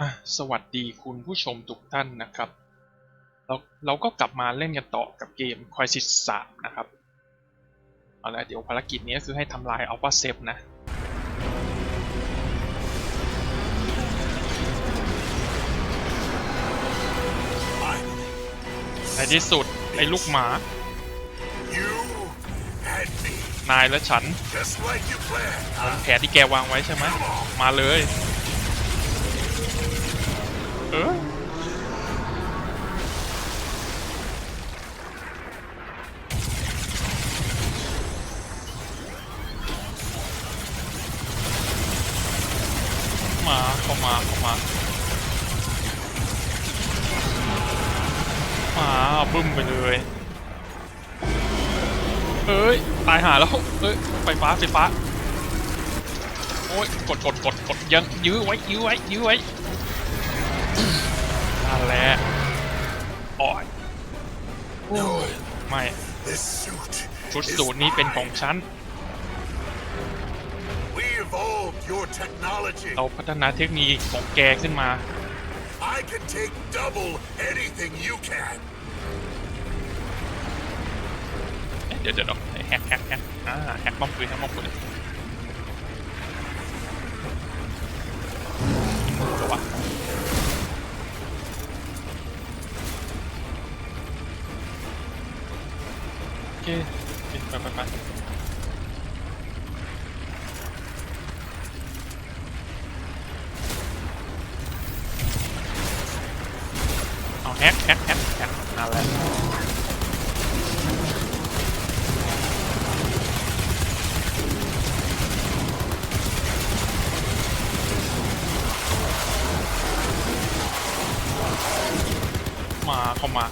อะสวัสดีคุณผู้ชมทุกท่านนะครับ เราเราก็กลับมาเล่นกันต่อกับเกม Crisis 3นะครับเอาละเดี๋ยวภารกิจนี้คือให้ทำลาย Alpha s e p นะในที่สุด ไอ้ลูกหมา You and me, นายและฉัน just like you planned. แผนที่แกวางไว้ใช่ไหมมาเลย เออมาเข้ามาเข้ามามาบึ้มไปเลยเอ้ยตายหาแล้วเอ้ยไฟฟ้าไฟฟ้าโอ้ยกดกดกดกดยังยื้อไว้ยื้อไว้ยื้อไว้ นั่นแหละอ่อย No, ไม่ this suit ชุด is สูตรนี้เป็นของ mine. ฉัน We evolved your technology. เราพัฒนาเทคโนโลยีของแกขึ้นมา I can take double anything you can. เอ๊ะเดี๋ยวเดี๋ยวเดี๋ยวแฮกแฮกแฮกอ่าแฮกป้อมปืนแฮกป้อมปืน เอาแฮกแฮกแฮกแฮกนั่นแหละมาเข้ามา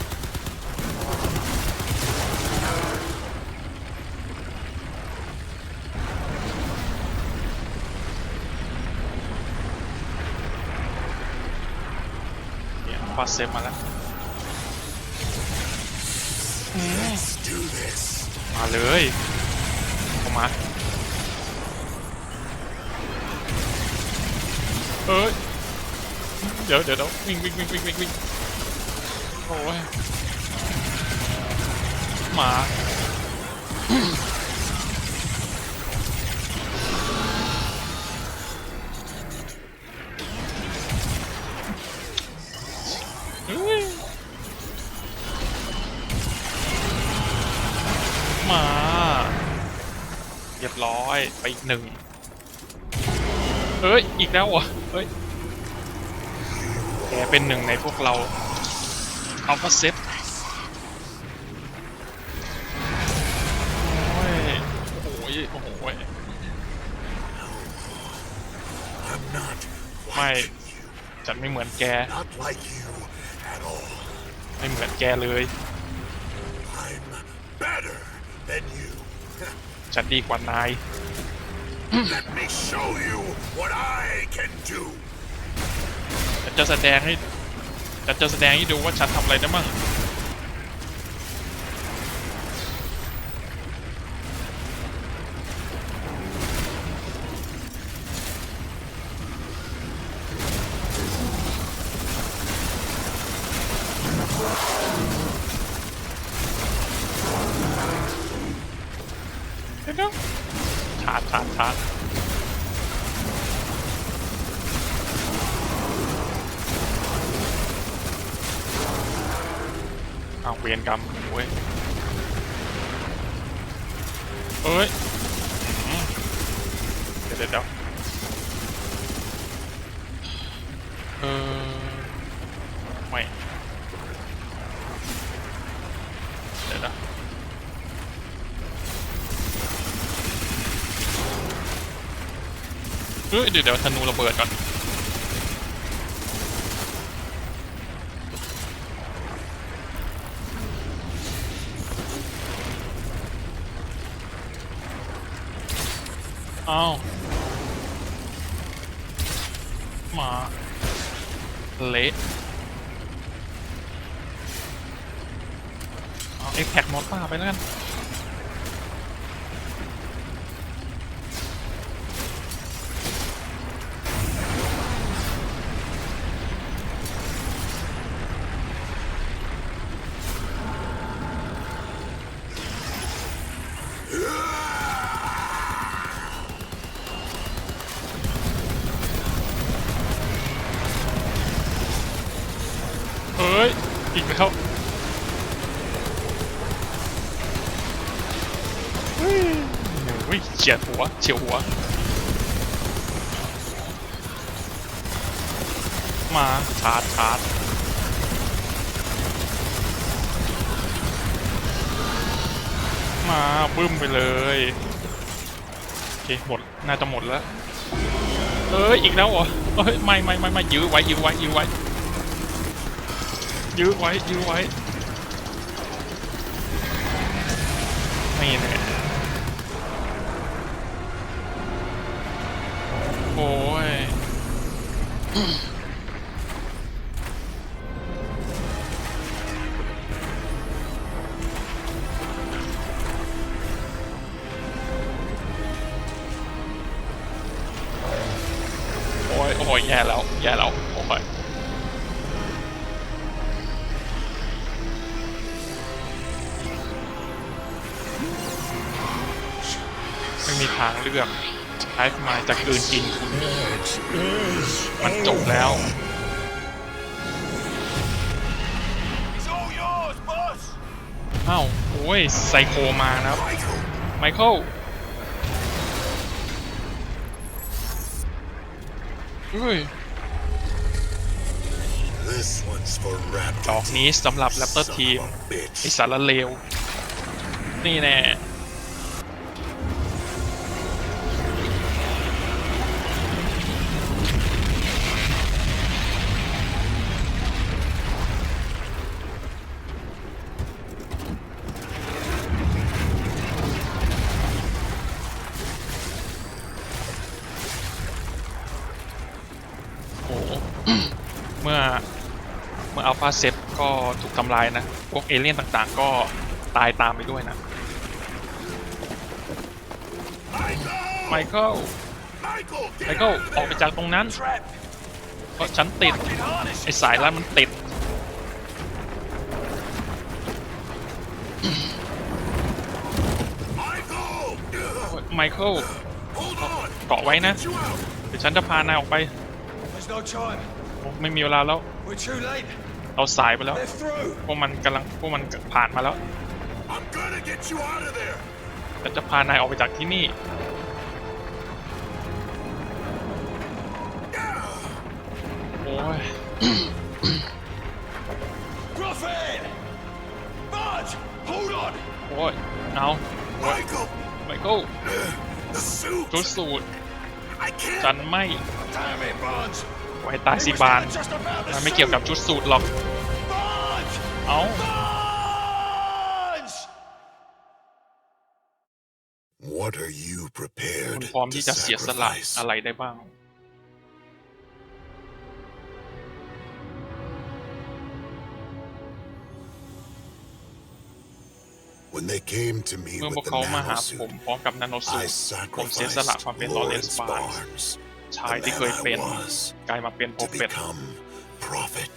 เนี่ยฟาเซฟมาแล้ว มาเลยเข้ามา เอ้ย เดี๋ยวเดี๋ยวเดี๋ยววิ่งวิ่งวิ่งวิ่งวิ่งวิ่งโอ้ย มา อยไปอีกหนึ่งเอ้ย อีกแล้วเหรอเอ้ย แกเป็นหนึ่งในพวกเรา เอัลฟาเซฟโอ้ย โอ้ยโอ้โหย I'm not ไม่ like you. ฉันไม่เหมือนแก Not like you at all. ไม่เหมือนแกเลย I'm better than you. ฉันดีกว่านาย Let me show you what I can do. ฉันจะแสดงให้ฉันจะแสดงให้ดูว่าฉันทำอะไรได้มั่ง เดี๋ยวชาร์จชาร์จชาร์จเอาเวียนกรรมเว้ยเอ้ยเดี๋ยวเดี๋ยวเดี๋ยวเออไม่เดี๋ยวนะ เฮ้ยเดี๋ยวเดี๋ยวธนูระเบิดก่อนอ้าว แล้วเฮ้ยโอ้ยเฉียดหัวเฉียวหัว มาชาร์จชาร์จมาบึ้มไปเลยโอเคหมดน่าจะหมดแล้วเอ้ยอีกแล้วเหรอเอ้ยไม่ไม่ไม่ไม่ยื้อไว้ยื้อไว้ยื้อไว้ ยื้อไว้ยื้อไว้นี่แหละโอ้ยโอ้ยโอ้ยแย่แล้วแย่แล้ว ใช้มาจะกลืนกินคุณมันจบแล้ว It's all yours, boss. อ้าว โอ้ย ไซโคมานะครับ Michael, ไมเคิลเฮ้ย this one's for ดอก Raptor. นี้สำหรับแรปเตอร์ทีม Son of a bitch. ไอสารเลว นี่แน่ เมื่อเมื่ออัลฟาเซตก็ถูกทำลายนะ พวกเอเลี่ยนต่างๆ ก็ตายตามไปด้วยนะ ไมเคิล ไมเคิล ออกไปจากตรงนั้น เพราะฉันติด ไอสายลัดมันติด ไมเคิลเกาะไว้นะ เดี๋ยวฉันจะพานายออกไป There's no time. โอ้ไม่มีเวลาแล้ว We're too late. เราสายไปแล้ว They're through. พวกมันกำลังพวกมันผ่านมาแล้ว I'm gonna get you out of there. ฉันจะพานายออกไปจากที่นี่ โอ้ย Prophet! Budge! Hold on! โอ้ยเอา Michael! ไมเคิล The suit! ชุดสูตร I can't! ฉันไม่ Damn it, Barnes! ไว้ตายสิบาน just about the มันไม่เกี่ยวกับชุดสูตรหรอก Barnes! เอา Barnes! What are you คุณ prepared พร้อม to ที่จะเสียสละ sacrifice? อะไรได้บ้าง When they came to me เมื่อพว with ก the เขามาหาผม nanosuit, พร้อมกับนาโนสู I ตผมเสียสละ sacrificed ความเป็นลอเรน Lawrence ซ์บาร์ Barnes, ชาย the ที่เคย man เป็น I was, กลายมาเป็นโปร to เฟต become prophet.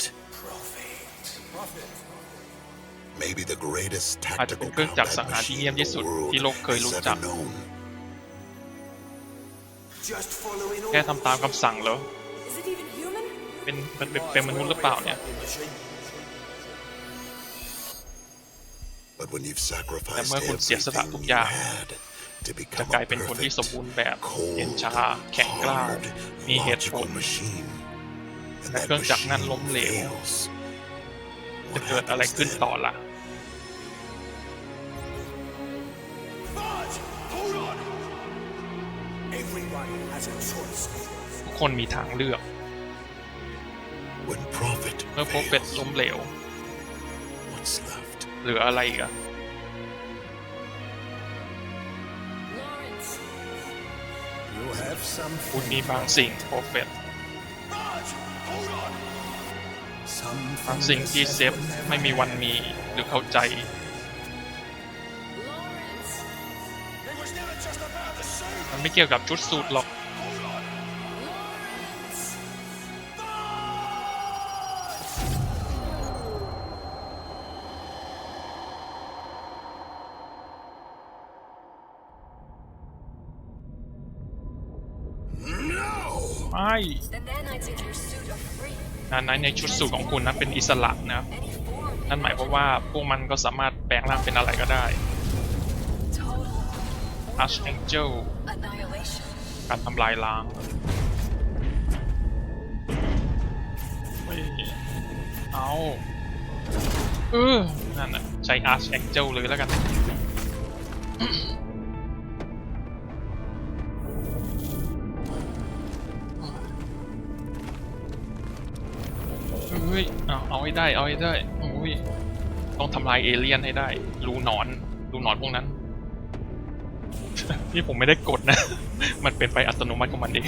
Maybe the greatest อาจจะเป็น tactical เครื่องจักร combat สังหารที่ machine เยี่ยม the ที่สุด world ที่โลกเคย has รู้จัก ever known. Just following แค่ทำตามคำสั่งเหรอ Is it even human? เป็นเป็นเป็นเป็นมนุษย์หรือเปล่าเนี่ย But when you've แต่ sacrificed เมื่อคุณเสียสละ everything ทุก you อย่าง had to จะ become กลาย a เป็นคนที่สม perfect, บูรณ์แบบ cold, เย็นชาแข็งกล้าว hard, มีเหตุผล logical machine. And และ that เครื่องจักรนั้น machine ล้มเหลว fails. จะ What เกิดอะไร happens ขึ้น then? ต่อล่ะ Barnes! Hold on! Everyone has a choice. ทุกคนมีทางเลือก When prophet เมื่อโปรเฟต fails, ล้มเหลว what's left? เหลืออะไรอีกอะ คุณมีบางสิ่งโปรเฟต Barnes! Hold on! บางสิ่งที่เซฟไม่มีวันมีหรือเข้าใจ Lawrence. It was never just about the suit! มันไม่เกี่ยวกับชุดสูตรหรอก The nanites in your suit are free. นานในชุดสูตรของคุณนั้นเป็นอิสระนะครับ Any form นั่นหมายความว่าพวกมันก็สามารถแปลงร่างเป็นอะไรก็ได้ Total Archangel annihilation. การทำลายล้างเฮ้ยเอาเออนั่นน่ะใช้ Archangel เลยแล้วกัน เฮ้ยเอาเอาให้ได้ เอาให้ได้โอ้ยต้องทำลายเอเลี่ยนให้ได้ รูหนอน รูหนอนพวกนั้น นี่ผมไม่ได้กดนะ มันเป็นไปอัตโนมัติของมันเอง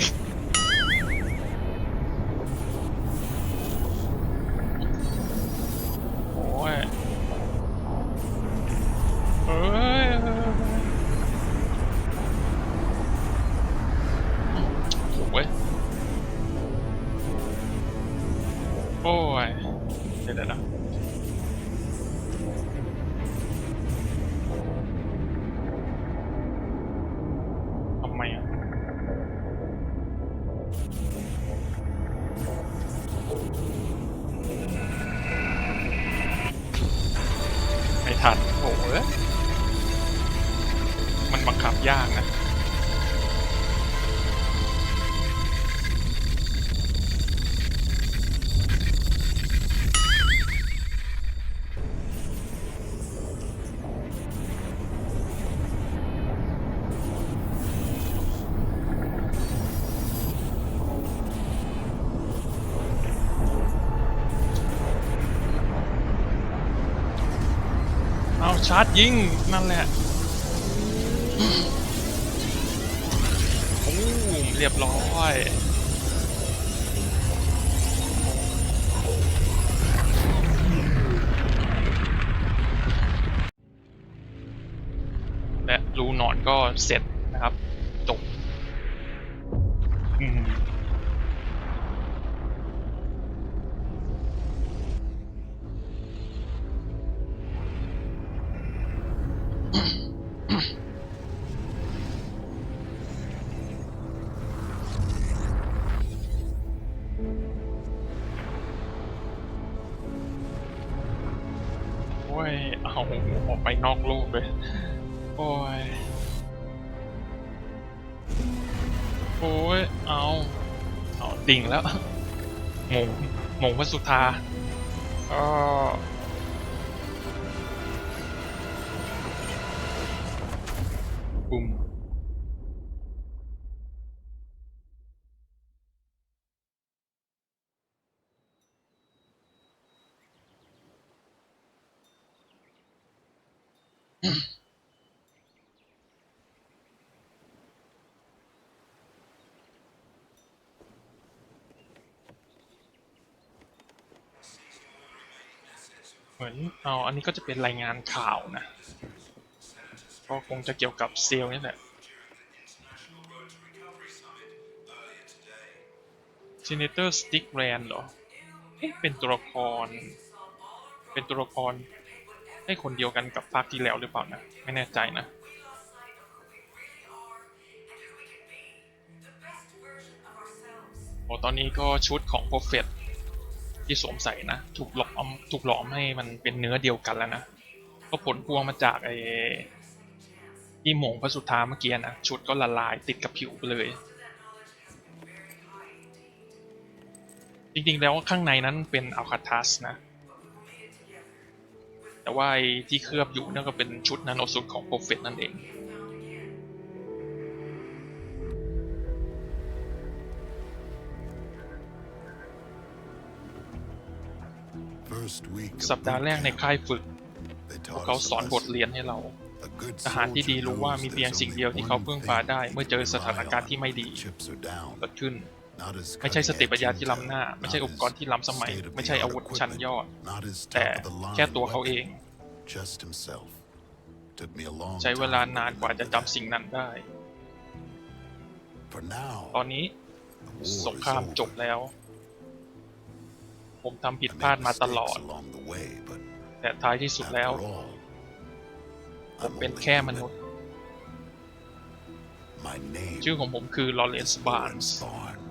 ไม่ทันโอ้โหมันบังคับยากนะาชาร์จยิง นั่นแหละโอ้เรียบร้อยและรูหนอนก็เสร็จนะครับ จบ ย เอาออกไปนอกโลกเลย โอ้ย โอ้ย เอา เอาดิ่งแล้ว งง งงพระสุธาก็ เหมือนเอาอันนี้ก็จะเป็นรายงานข่าวนะ ก็คงจะเกี่ยวกับเซลล์นี่แหละซีเนเตอร์สติ๊กแรนเหรอเอ๊ะเป็นตัวละคร เป็นตัวละคร ให้คนเดียวกันกับภาคที่แล้วหรือเปล่านะ ไม่แน่ใจนะโอ้ตอนนี้ก็ชุดของโปรเฟตที่สวมใส่นะ ถูกหลอมถูกหลอมให้มันเป็นเนื้อเดียวกันแล้วนะ ก็ผลพวงมาจากไอ้ที่หมงพระสุธาเมื่อกี้นะ ชุดก็ละลายติดกับผิวไปเลย จริงๆแล้วข้างในนั้นเป็นอัลคาทัสนะ แต่ว่าไอ้ที่เคลือบอยู่นั่นก็เป็นชุดนาโนสุดของโปรเฟตนั่นเอง First week of สัปดาห์แรกใน boot camp, ค่ายฝึก they พวก taught เขา us ส a อนบท lesson. เรียนให้เรา A good ทหารที่ดี soldier รู้ว่า knows มีเพียง there's สิ่ง only เดียวที่เขา one พึ่งพา thing ได้เมื่อเจอ to สถาน rely การณ์ on ที่ไม่ดี when chips are down. เกิดขึ้น Not his ไม่ใช่ส cutting ติปัญ edge ญาที่ล้ำหน้า intel, ไม่ใช่ not อุป his กรณ์ที่ล้ำสมัย state of ไม่ใช่ the อา art วุธชั้น equipment, ยอด not his แต่ top of the line แค่ตัวเขาเอง weapon, just himself. Took me a long ใช้เวลา time to นานกว่าจะ remember จำสิ่งนั้นได้ that. For now, ตอนนี้ the ส war ง is ครามจบ over. แล้ว ผมทำผิด I พลาด made มาตลอ mistakes ด along the way, but แต่ท้ายที่สุดแล้ว after all, ผม I'm เป็น only แค่ม human. นุษย์ My name ชื่อของผมคือลอเรน is ซ์บาร์น Lawrence ส์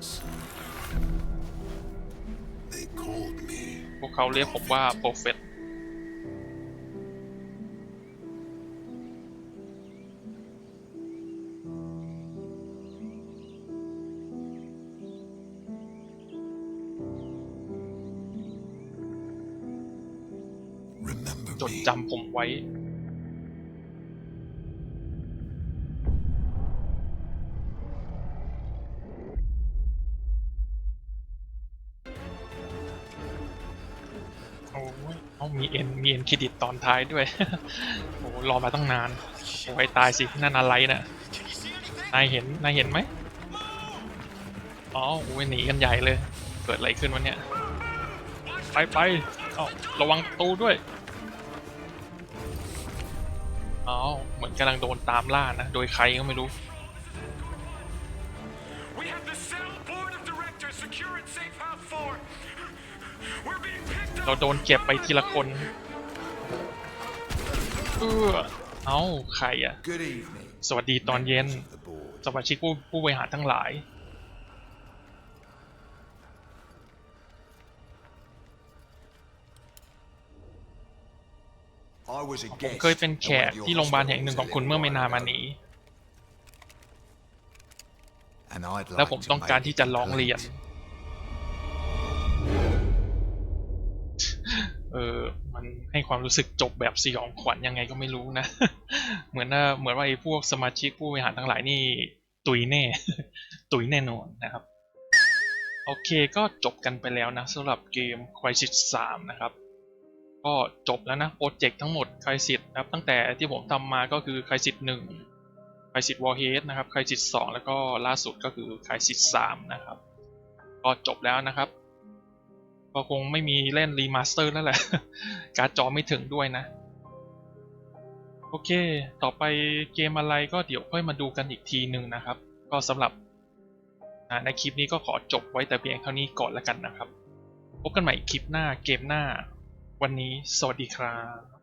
พวกเขาเรียกผมว่าโปรเฟสจดจำผมไว้ มีเอ็นมีเอ็นเครดิตตอนท้ายด้วย โอ้รอมาตั้งนานโอ้ยตายสินั่นอะไรน่ะนายเห็นนายเห็นไหมอ๋อโอ้ยหนีกันใหญ่เลย เกิดอะไรขึ้นวะเนี่ย ไปไปเอ้าระวังประตูด้วยอ๋อเหมือนกำลังโดนตามล่านะ โดยใครก็ไม่รู้ We have the cell board of directors securing safe house four. We're being picked up. เราโดนเก็บไปทีละคน เออเอ้าใครอะ Good evening. สวัสดีตอนเย็น The board. สมาชิกผู้ผู้บริหารทั้งหลาย I was a ผม guest. เคยเป็นแขก at one of your ที่โรงพยาบาลแห่งหนึ่งของคุณเมื่อไม่นานมานี้ And I'd แล้ว like ผม to ต้องการ make ที่ a จะร้องเรียน ให้ความรู้สึกจบแบบสยองขวัญยังไงก็ไม่รู้นะ เหมือนว่าเหมือนว่าไอ้พวกสมาชิกผู้บริหารทั้งหลายนี่ตุยแน่ ตุยแน่นอนนะครับ โอเคก็จบกันไปแล้วนะสำหรับเกม Crisis 3 นะครับ ก็จบแล้วนะโปรเจกต์ทั้งหมด Crisis นะครับ ตั้งแต่ที่ผมทำมาก็คือ Crisis 1 Crisis Warhead นะครับ Crisis 2 แล้วก็ล่าสุดก็คือ Crisis 3 นะครับ ก็จบแล้วนะครับ ก็คงไม่มีเล่นรีมาสเตอร์แล้วแหละ การ์ดจอไม่ถึงด้วยนะ โอเค ต่อไปเกมอะไรก็เดี๋ยวค่อยมาดูกันอีกทีหนึ่งนะครับ ก็สำหรับในคลิปนี้ก็ขอจบไว้แต่เพียงเท่านี้ก่อนแล้วกันนะครับ พบกันใหม่คลิปหน้าเกมหน้า วันนี้สวัสดีครับ